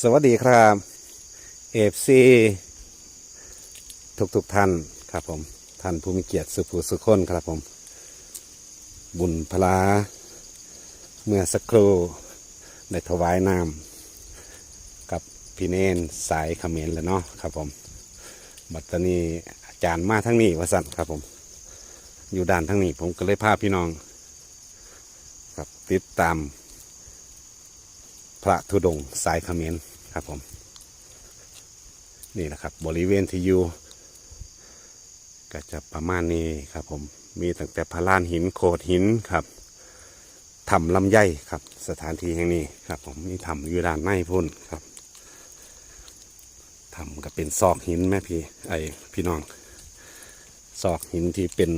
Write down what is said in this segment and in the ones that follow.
สวัสดีครับเอฟซีทุกทุกๆท่านครับผม ท่านผู้มีเกียรติสุภูสุคนครับผม บุญพลา เมื่อสักครู่ได้ถวายน้ำกับพี่เนนสายเขมรแล้วเนาะครับผม บัดตรนี้อาจารย์มาทั้งนี้วสันครับผม อยู่ด้านทั้งนี้ผมก็เลยพาพี่น้อง ครับติดตาม พระธุดงค์สายเขมรครับผมนี่นะครับบริเวณที่อยู่ก็จะประมาณนี้ครับผมมีตั้งแต่พระลานหินโขดหินครับถ้ำลำไยครับ สถานที่แห่งนี้ครับ ผมมีถ้ำอยู่ด้านในพุ่นครับถ้ำก็เป็นซอกหินแม่พี่ไอพี่น้องซอกหินที่เป็น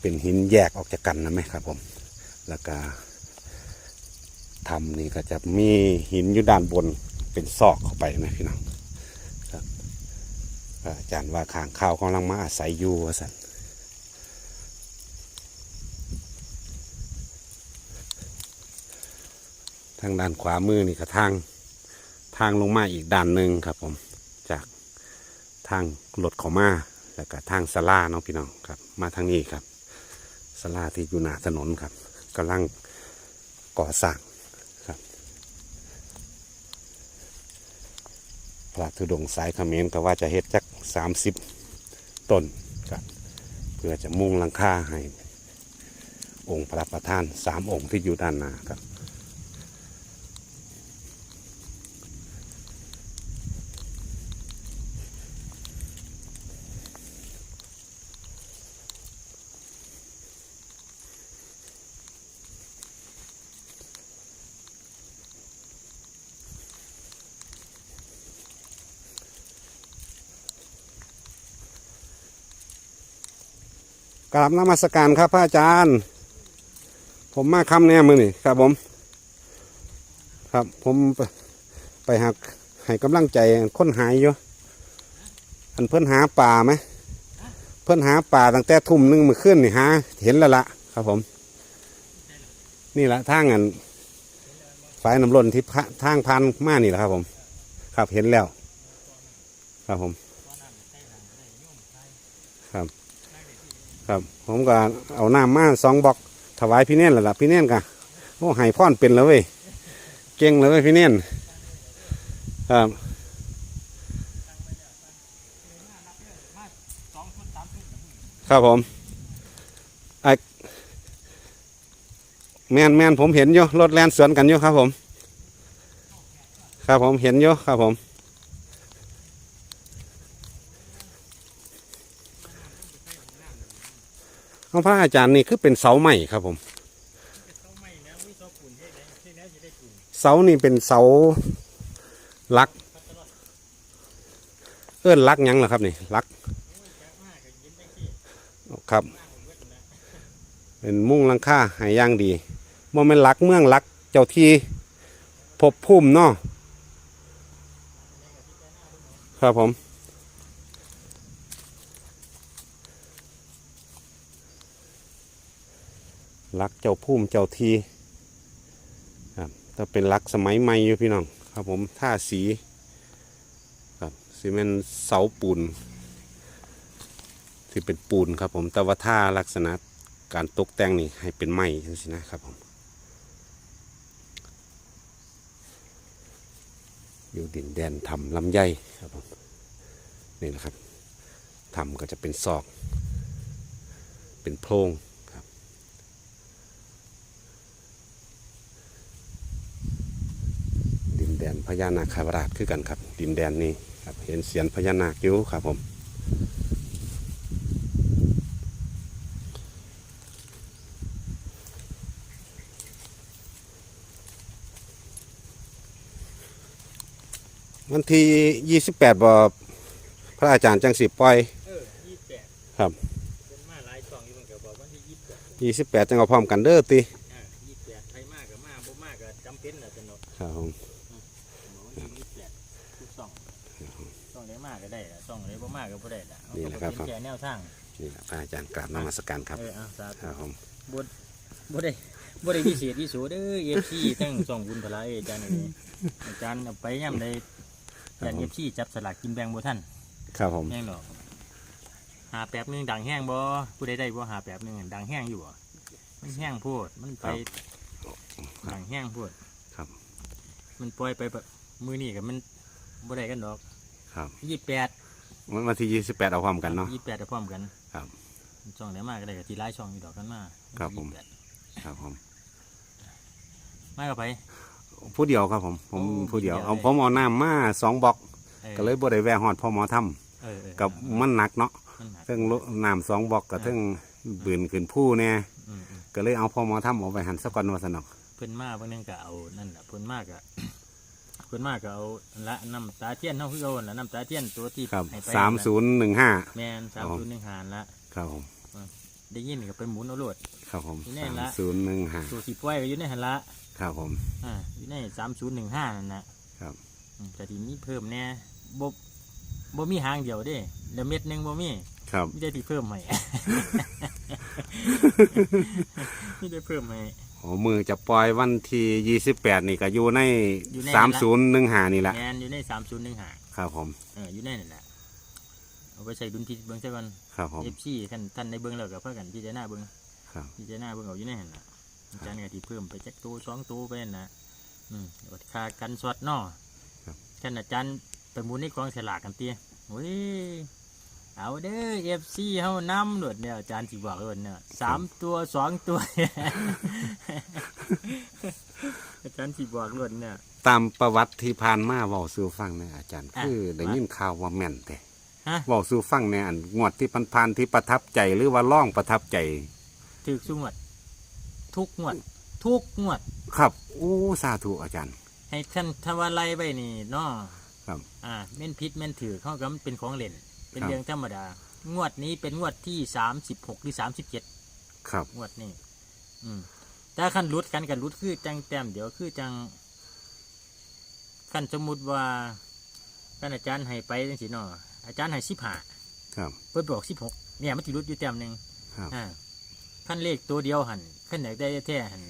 เป็นหินแยกออกจากกันนะไหมครับผม แล้วก็ ทำนี่ก็จะมีหินอยู่ด้านบนเป็นซอกเข้าไปนะพี่น้องครับอาจารย์ว่าข้างข้าวกำลังมาอาศัยอยู่สันทางด้านขวามือนี่ก็ทางทางลงมาอีกด้านหนึ่งครับผมจากทางรถเขามาแล้วก็ทางสลาเนาะพี่น้องครับ มาทางนี้ครับสลาที่อยู่หน้าถนนครับกำลังก่อสร้าง พระธุดงค์สายเขมรก็ว่าจะเฮ็ดจักสามสิบต้นครับเพื่อจะมุ่งลังค่าให้ องค์พระประธานสามองค์ที่อยู่ด้านหน้าครับ กราบนมัสการครับพระอาจารย์ ผมมาคำแน่มือนี่ครับผม ครับผมไปหาให้กำลังใจค้นหายอยู่อันเพิ่อนหาป่าไหมเพิ่อนหาป่าตั้งแต่ทุ่มหนึงมือขึ้นนี่หาเห็นแล้วละครับผม นี่ละทางอันฝายน้ำล้นที่พะทางพันมานี่แหละครับผม ครับเห็นแล้ว ครับผม ครับ ครับ ผมก็เอาน้ำมาสองบอกถวายพี่เน่นแล้วล่ะพี่เน่นกะโอ้ให้พ่อนเป็นแล้วเว้ยเก่งเลยเว้ยพี่เน่นครับครับผมไอแมนแมนผมเห็นอยู่รถแลนสวนกันอยู่ครับผม ครับผมเห็นอยู่ครับผม ของพระอาจารย์นี่คือเป็นเสาใหม่ครับผม เสานี่เป็นเสาลัก เอื้อนลักยังเหรอครับนี่ลักครับ เป็นมุ้งลังคาใหายย่างดีบ่แม่นลักเมืองลักเจ้าที่พบพุ่มเนาะครับผม รักเจ้าพุ่มเจ้าทีครับถ้าเป็นรักสมัยใหม่อยู่พี่น้องครับผมท่าสีครับซีเมนต์เสาปูนที่เป็นปูนครับผมแต่ว่าท่าลักษณะการตกแต่งนี่ให้เป็นไม้จังสินะครับผมอยู่ดินแดนทำลำไยครับผมนี่นะครับทำก็จะเป็นซอก เป็นโพรง ดินแดนพญานาคาราชคือกันครับ ดินแดนนี้ครับเห็นเสียนพญานาคอยู่ครับผมวันที่ยี่สิบแปดบอพระอาจารย์จังสิปล่อยเออยี่แปดครับเป็นมาหลายช่องอยู่มันก็บอกวันที่ยี่แปดยี่สิบแปดจังเอาพร้อมกันเด้อติอ่ายี่แปดใครมากก็มาบ่มากก็จำเป็นแหละจะเนาะครับผม บอกวันที่ยี่แปดทุกช่องช่องไหนมากก็ได้ละช่ องไหนบ่มากก็บ่ได้ละเอานี่แหละครับก็เป็นแค่แนวทางนี่แหละพระอาจารย์กราบนมัสการครับเออเอาสาธุครับผมบ่บ่ได้บ่ได้พิเศษพิโสเด้อ FC ทั้งสองบุญพลายอาจารย์นี่อาจารย์เอาไปย่ำใดอาจารย์ FC จับสลากกินแบ่งบ่ทันครับผม แห้งดอกหาแป๊บหนึงดังแห้งบ่ผู้ใดได้บ่หาแป๊บหนึงดังแห้งอยู่บ่มันแห้งโพดมันไปดังแห้งโพดครับมันปล่อยไปแบบมือนี่กับมันบ่ได้กันดอกครับยี่แปด วันที่ยี่สิบแปดเอาความกันเนาะ ยี่แปดจะพร้อมกันครับช่องไหนมาก็ได้กับทีไล่ช่องอยู่ดอกกันมาครับผม28ครับผม มากับไป ผู้เดียวครับผม ผมโอ้ผู้เดียว ผู้เดียว เอาเลยผมเอาน้ำมาสองบล็อก ออก็เลยบ่ได้แวะฮอดพ่อหมอทเออเออำกับมันหนักเนาะมันหนักเทั้งรถน้ำสองบล็อกกับเทั้งบืนขึ้นผู้เนี่ยอืมอืมก็เลยเอาพ่อหมอทำเอาไปหันสะก่อนว่าสนอก เพิ่นมาบางนึงก็เอานั่นแหละเพิ่นมากก็เพิ่นมากก็เอาอันละน้ำตาเทียนเท่าคือเอาน่ะน้ำตาเทียนตัวที่ครับให้ไปสามศูนย์หนึ่งห้าแมนสามศูนย์หนึ่งหารละครับผมได้ยินก็ไปหมุนเอาโลด ครับผมที่แน่สามละ ศูนย์หนึ่งห้าตัวสีป้อยก็อยู่ในหันละครับผม อ่าอยู่ในสามศูนย์หนึ่งห้านั่นนะครับ อืมแต่ทีนี้เพิ่มแน่บ่บ่มีหางเดียวเด้แล้วเม็ดหนึงบ่มีครับมีได้ที่เพิ่มใหม่มีได้เพิ่มใหม่ โอ้มือจะปล่อยวันที่ยี่สิบแปดนี่ก็อยู่ในอยู่ใน สามศูนย์หนึ่งห้านี่แหละแมนอยู่ในสามศูนย์หนึ่งหาครับผมเอออยู่ในนั่นแหละเอาไปใส่ดุลพินิจเบิ้งซะก่อนครับผม เอฟซีท่านท่านในเบิ้งแล้วก็เพื่อกันพิจารณาเบิ้งครับ พิจารณาเบิ้งเอาอยู่ในนั่นแหละอาจารย์ก็ที่เพิ่มไปจักตัวสองตัวไปนั่นนะอืมอดค่ากันสวดเนอครับ ท่านอาจารย์ไปหมุนในกองสลากกันเตี้ยโอ้ย เอาเด้อเอฟซีเฮานำหลดเนี่ยอาจารย์สิบอกเลยเนี่ยสามตัวสองตัว อาจารย์สิบอกหลดเนี่ยตามประวัติที่ผ่านมาเว้าสู่ฟังเนยอาจารย์อะคือได้ยินข่าวว่าแม่นแต่ฮะเว้าสู่ฟังในอันงวดที่ผ่านๆที่ประทับใจหรือว่าล่องประทับใจ ถือสุงวด ทุกงวด ทุกงวด ครับอู้สาธุอาจารย์ ให้ท่านทวาไลไปนี่เนาะครับ อ่าแม่นพิษแม่นถือเข้ากับมันเป็นของเล่น เป็นครับ เรื่องธรรมดา งวดนี้เป็นงวดที่สามสิบหกหรือสามสิบเจ็ดครับ งวดนี้ อืมแต่ขันรุดกันกันรุดคือจังแต้มเดี๋ยวคือจังขันสมมุติว่าท่านอาจารย์ให้ไปจังสิเนาะอาจารย์ให้สิบห้าครับ เพิ่นบอกสิบหกเนี่ยมันติรุดอยู่แต้มหนึ่ง ครับ อ่าขั้นเลขตัวเดียวหันขั้นไหนได้แท้หัน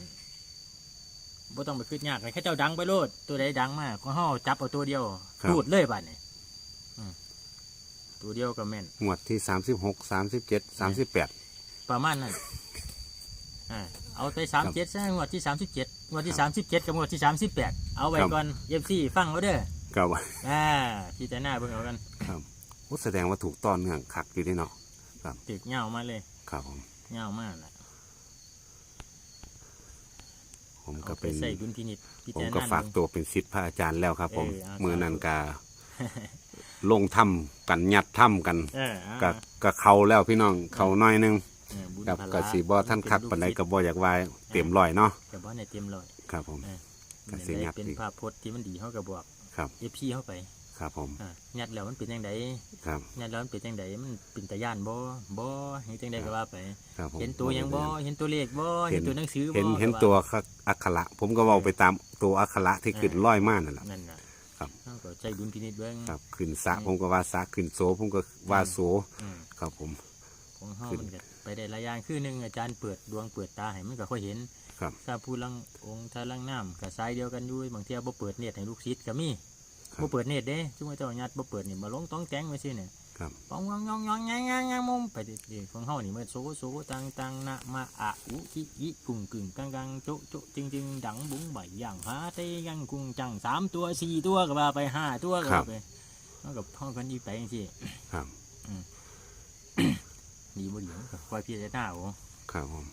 บ่ต้องไปคิดยากเลยแค่เจ้าดังไปโลดตัวใดดังมากก็ห่อจับเอาตัวเดียวครับ รูดเลยบัดนี่อืม ตัวเดียวก็แม่น งวดที่สามสิบหกสามสิบเจ็ดสามสิบแปด ประมาณนั้นอ่าเอาไปสามเจ็ดซะงวดที่สามสิบเจ็ดงวดที่ครัสาบมสิบเจ็ดกับงวดที่สามสิบแปดเอาไว้ครับ ก่อนเอฟซีฟังเอาเด้อครับอ่าที่จะหน้าเบิ่งเอากันครับโอ้แสดงว่าถูกต้อนเนื่องคักอยู่ที่เนาะตึกเงามาเลยครับผม เงามากนะผมก็เอาไปเป็น ใส่ดุลพินิจพิผมจารก็ณาฝากเบิ่ง ตัวเป็นศิษย์พระอาจารย์แล้วครับ ผมเออเอา มือนันสาธุกา ลงถ้ำกันยัดถ้ำกันเออเอาก็ก็เขาแล้วพี่น้องเขาน้อยหนึงเออบุญกับพลากสีบอท่านคักปันใดเป็กัลูบออยากวายเต็มร้อยเนาะแต่บ่ในเต็มร้อยครับผม เออก็สิยัดเป็นอีก ภาพพจน์ที่มันดีเขาก็บอก ครับเอฟซีเข้าไปครับผมอ่ายัดแล้วมันเป็นยังไงครับ ยัดแล้วมันเป็นยังไงมันเป็นตะย่านบ่บ่เห็นจังใดก็ว่าไป ครับผมเห็นตัวหยังบ่เห็นตัวเลขบ่เห็นตัวหนังสือบ่เห็นเห็นก็าตัวอักขระผมก็เว่าไปตามตัวอักขระที่ขึ้นเออร้อยมากนั่นแหละนั่นน่ะ ครับ เขาก็ใจดุลพินิจเบิ่ง ครับขึ้นสระอืม ผมก็ว่าสระขึ้นโสผมก็ว่าโสอืมครับผม ของเฮาขึ้นมันก็ไปได้หลายอย่างคือหนึงอาจารย์เปิดดวงเปิดตาให้มันก็ค่อยเห็นครับ ถ้าผู้ลังองค์ถ้าลังน้ำก็สายเดียวกันอยู่บางเที่ยบ่เปิดเน็ตให้ลูกศิษย์ก็มีครับ บ่เปิดเน็ตเด้ซุมเจ้าญาติบ่เปิดนี่มาลงต้องแจ้งไว้ซิเนี่ย ครับปองงองงองงองงงงงมุมไปดิของเฮานี่มันโซโซตังตังนะมาอะอุอิอิกุงกึ่งกังกังโจโจะจึงจึงดังบุ้งใบอย่างหาเตยังกุงจังสามตัวสี่ตัวก็ว่าไปห้าตัวก็ไปเฮากับพ่อกันอีไปจังซี่ครับดีบ่ดีมันก็คอยพิจารณาเอาครับผม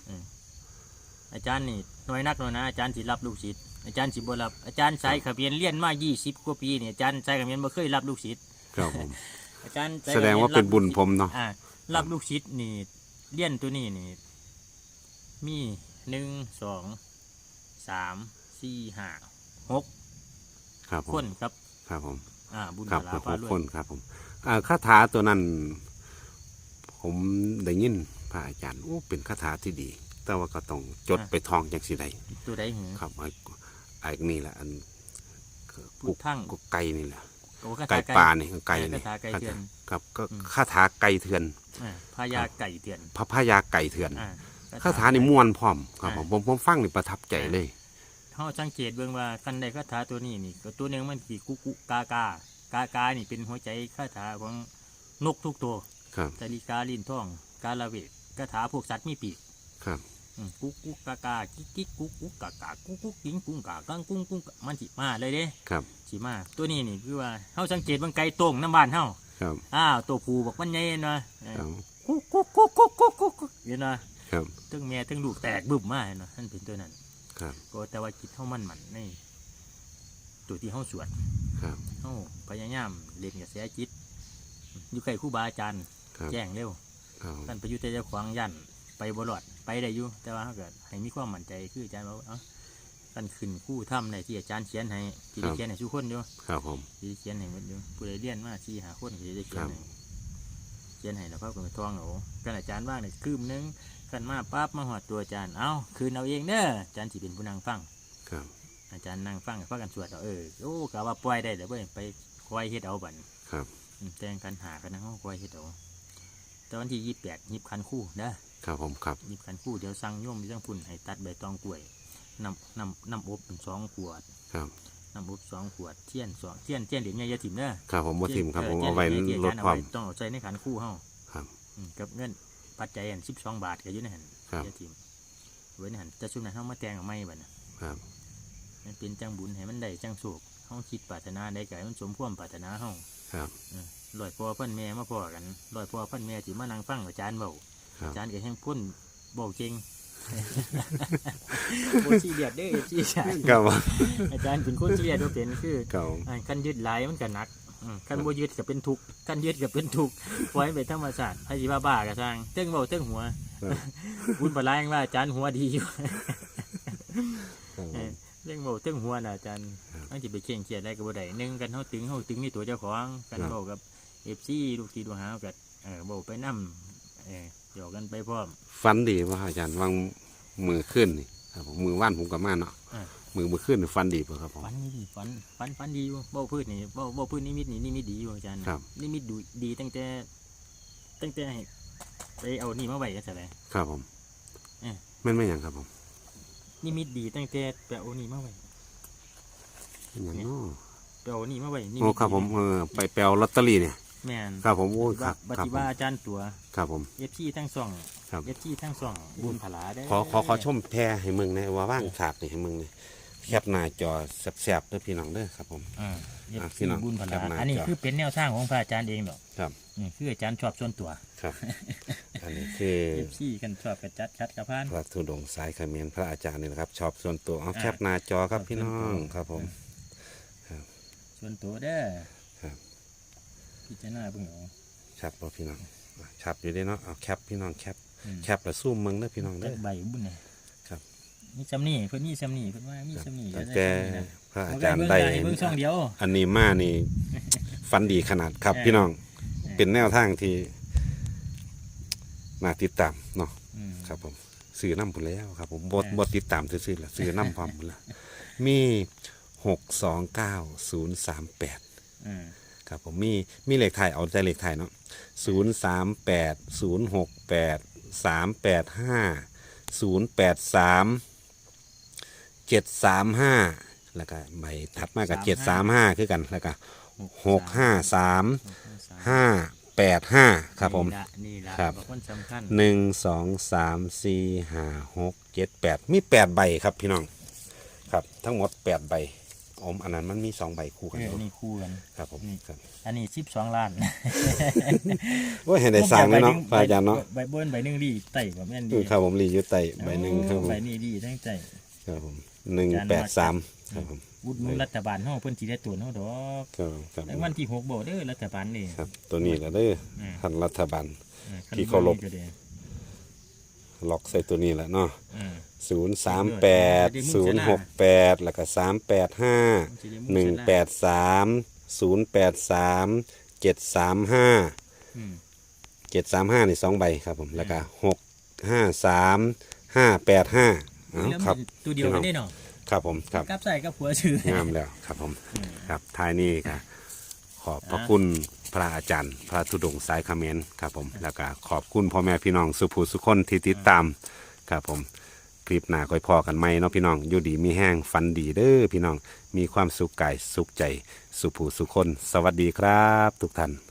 อาจารย์นี่น้อยนักน้อยนะอาจารย์สิรับลูกศิษย์อาจารย์สิบ่รับอาจารย์ใส่ขเบียนเรียนมา20กว่าปีเนี่ยอาจารย์ใส่ขเบียนบ่เคยรับลูกศิษย์ครับผม อาจารย์ใส่แสดงว่าเป็นบุญผมเนาะอ่ารับลูกศิษย์นี่เรียนตัวนี้นี่ มีหนึ่งสองสามสี่ห้าหกครับผคมนครับ ครับผม อ่า บุญครับพลาหกฟ้าล้ควนนครับผม อ่าคาถาตัวนั้น ผมได้ยินพระอาจารย์โอ้เป็นคาถาที่ดี แต่ว่าก็ต้องจดไปทองอย่างสิใดตัวใดหือครับไอ้ไอ้นี่แหละอันพุทธังกุกไก่นี่แหละโอ้คา ไก่ถาปลานี่ไก่นี่คาถาไก่เถื่อนครับก็อืมคาถาไก่เถื่อนอ่าพญาไก่เถื่อนพระพายาไก่เถื่อนอ่าคาถานี่ม่วนพร้อมครับผมผมผมฟังนี่ประทับใจเลยเฮาสังเกตเบิ่งว่าคันใดคาถาตัวนี้นี่ก็ตัวหนึงมันสิกุกุกากากากานี่เป็นหัวใจคาถาของนกทุกตัวครับสาลิกาลินทอง กาละเวทคาถาพวกสัตว์มีปีกครับอืมกุกกุกกากากิ๊กกิ๊กกุกกุกกากากุกกุกกิ้งกุ้งกากังกุ้งกุ้งกะมันสิมาเลยเด้ครับ สิมา ตัวนี้นี่คือว่าเฮาสังเกตเบิ่งไก่ตรงน้ำบ้านเฮาครับอ้าวตัวผู้บอกมันใหญ่นะเออครับกุกกุกกุกกุกกุกกุกกุกเห็นนะครับทั้งแม่ทั้งลูกแตกบึ้มมาเห็นนะนั่นเป็นตัวนั้น ครับก็แต่ว่าจิตเฮามันมันในตัวที่เฮาสวดครับ เฮาพยายามเล่นกับเสียจิตอยู่ใกล้ครูบาอาจารย์ครับ แจ้งเร็วครับท่านประยุทธ์เจ้าขวางยันไปบรอดไปได้อยู่แต่ว่าถ้าเกิดให้มีความมั่นใจคืออาจารย์บอกว่าเอ้า ท่านขึ้นคู่ถ้ำในที่อาจารย์เขียนให้ที่ได้เขียนให้ทุกคนอยู่ครับผมที่ได้เขียนให้หมดอยู่ผู้ใดเรียนมาที่หาคนที่ได้เขียนให้เขียนให้แล้วก็เป็นทองเอากันอาจารย์ว่างเนี่ยคืมหนึงกันมาปั๊บมาหอดตัวอาจารย์เอ้าคืนเอาเองเด้ออาจารย์สิเป็นผู้นั่งฟังครับ อาจารย์นั่งฟังฟังกันสวดเอาเออโอ้กะว่าปล่อยได้เดี๋ยวเว้ยไปคอยเฮ็ดเอาบัดครับอืมแต่งกันหากันนะเขาคอยเฮ็ดเอาแต่วันที่ยี่แปดยิบคันคู่เด้อครับผมครับยิบคันคู่เดี๋ยวสั่งโยมที่ต้องพุ่นให้ตัดใบตองกล้วย น้ำน้ำน้ำอบเป็นสองขวดครับน้ำอบสองขวดเทียนสองเทียนเทียนเหรียญใหญ่อยาถิ่มเด้อครับผมบ่ทิมครับผมทียนเอาไว้ทียนทียนลดความเอไต้องเอาใส่ในขันคู่เฮาครับอืมกับเงินปัจจัยอันสิบสองบาทก็อยู่ในหันครับอยาถิ่มไว้ในหันแต่ช่วงนั้นเฮามาแต่งเอาไม่บัดน่ะครับมันเป็นจังบุญให้มันได้จังโศกเฮาคิดปรารถนาได้ก็ให้มันสมความปรารถนาเฮาครับลอยพ่อพันแม่มาพ่อกันลอยพ่อพันแม่ที่มานั่งฟังอาจารย์เบาครับอาจารย์ก็แห้งพ่นเบาเก่ง โคตรขี้เดียดเด้อพี่ชายครับผมอาจารย์เป็นคนขี้เดียดว่าเป็นคือครับผมอ่าคันยืดหลายมันก็หนักอืมคันบ่ยืดก็เป็นทุกข์คันยืดก็เป็นทุกข์ปล่อยไปธรรมชาติให้สิบ้าบ้าก็สร้างเติ้งเบาเติ้งหัวครับบุญปลายว่าอาจารย์หัวดีอยู่ ครับผเอม อเรื่องเบาเติ้งหัวน่ะอาจารย์ครับมันจะไปเข่งเครียดอะไรก็บ่ได้หนึ่งกันเฮาตึงเฮาตึงในตัวเจ้าของกันครับ เบากับ FC ลูกทีลูกหากับเออเบาไปนํ เออเดี๋ยวกันไปพร้อมฟันดีป่ะอาจารย์วางมือขึ้นนี่ครับผมมือว่านผมกับมาเนาะอ่า มือมือขึ้นนี่ฟันดีป่ะครับผม ฝันนี่ดิฝันฝันฝันดีอยู่เบ้าพืชนี่เบ้าเบ้าพืชนิมิตนี่นิมิตดีอยู่อาจารย์ครับ นิมิตดูดีตั้งแต่ ตั้งแต่ให้ไปเอานี่มาไว้กันใช่ไหมครับผมเอ๊ะแม่นไม่หยังครับผมนิมิตดีตั้งแต่ไปเอานี่มาไว้เป็นหยังเนาะไปเอานี่มาไว้นิโอ้มิตครับผมดีเออไปแปลลอตเตอรี่เนี่ย แม่นครับผมโอ้ยครับบัครับติผมว่าอาจารย์ตัวครับผม เอฟซีทั้งสองครับ เอฟซีทั้งสองบุญผลาได้ขอขอขอชมแพรให้มึงนะว่าว่างขาดนี่ให้มึงนี่แคบหน้าจอแสบๆเด้อพี่น้องเด้อครับผม อ่าเอฟอะพี่ซีน้องบุญผลาครับมาอันนี้จ้ะคือเป็นแนวสร้างของพระอาจารย์เองดอกครับ นี่คืออาจารย์ชอบส่วนตัวครับ อันนี้คือ เอฟซีกันชอบกระจัดคัดกระพาน พระธุดงค์สายเขมรพระอาจารย์นี่นะครับ ชอบส่วนตัวเอาอ่า แคบหน้าจอครับชอบพี่น้อส่วนงตัวครับผม ส่วนตัวเด้อครับ พิจารณาเบิ่งเอา ชัดบ่พี่น้องอะชัดอยู่เด้เนาะเอาแคปพี่น้องแคปอืม แคปแล้วซูมมึงเด้อพี่น้องจัเด้กอใบบุญเนี่ยครับ มีสำนีเพิ่นมีสำนีเพิ่นว่ามีสำนีตั้งได้แต่สำนีนะพระบ่อาได้จารย์เบิ่งได้ใดเบิ่งช่องเดียว อันนี้มานี่ ฟันดีขนาดครับ เออพี่น้องเออ เป็นแนวทางที่น่าติดตามเนาะอืมครับ ผมซื้อน้ำพุ่นแล้วครับ ผมบดเออบดติดตามซื้อๆละซื้อน้ำพร้อมพุ่นละมีหกสองเก้าศูนย์สามแปด อืม ครับผมมีมีเลขไทยเอาใจเลขไทยเนาะศูนย์สามแปดศูนย์หกแปดสามแปดห้าศูนย์แปดสามเจ็ดสามห้าแล้วก็ใบถัดมากับเจ็ดสามห้าคือกันแล้วก็หกห้าสามหกห้าสามห้าแปดห้าครับผม นี่ละนี่ละครับอกคนสำคัญหนึ่งสองสามสี่ห้าหกเจ็ดแปดมีแปดใบครับพี่น้อง ครับ ทั้งหมดแปดใบ อมอันนั้นมันมีสองใบคู่กันเอออยู่นี่คู่กัน ครับผมนี่ ครับอันนี้สิบสองล้านโอ้ยเห็นได้สร้างเลยเนาะพระอาจารย์เนาะใบเบิ้ลใบหนึ่งดีไต่กับแม่นอืดีมครับผมรีอยู่ไต่ใบหนึ่งครับผมใบนี้ดีทั้งใจ ครับผมหนึ่งแปดสามครับผมอุดหนุนรัฐบาลเฮาเพิ่นสิได้ตัวเฮาดอกครับผมครับในวันที่หกบ่เด้อรัฐบาลนี่ครับ ตัวนี้แหละเด้ออืมท่านรัฐบาลเออที่เคารพก็ได้ ล็อกใส่ตัวนี้แหละเนาะอืมศูนย์สามแปดศูนย์หกแปดแล้วก็สามแปดห้าสิได้มุ่หนึ่งชะแปดสามศูนย์แปดสามเจ็ดสามห้าอืมเจ็ดสามห้านี่สองใบครับผมแล้วก็หกห้าสามห้าแปดห้าแล้วมันครับตัวเดียวกันได้เนาะครับผมครับกับใส่กับหัวชื่องามแล้วครับผมอืมครับท้ายนี้ครับขอบพระอ่าคุณ พระอาจารย์ พระธุดงค์สายเขมรครับผมแล้วก็ขอบคุณพ่อแม่พี่น้องสุภูสุคนที่ติดตามครับผมคลิปหน้าค่อยพอกันไหมเนาะพี่น้องอยู่ดีมีแห้งฟันดีเด้อพี่น้องมีความสุขกายสุขใจ สุภูสุคน สวัสดีครับ ทุกท่าน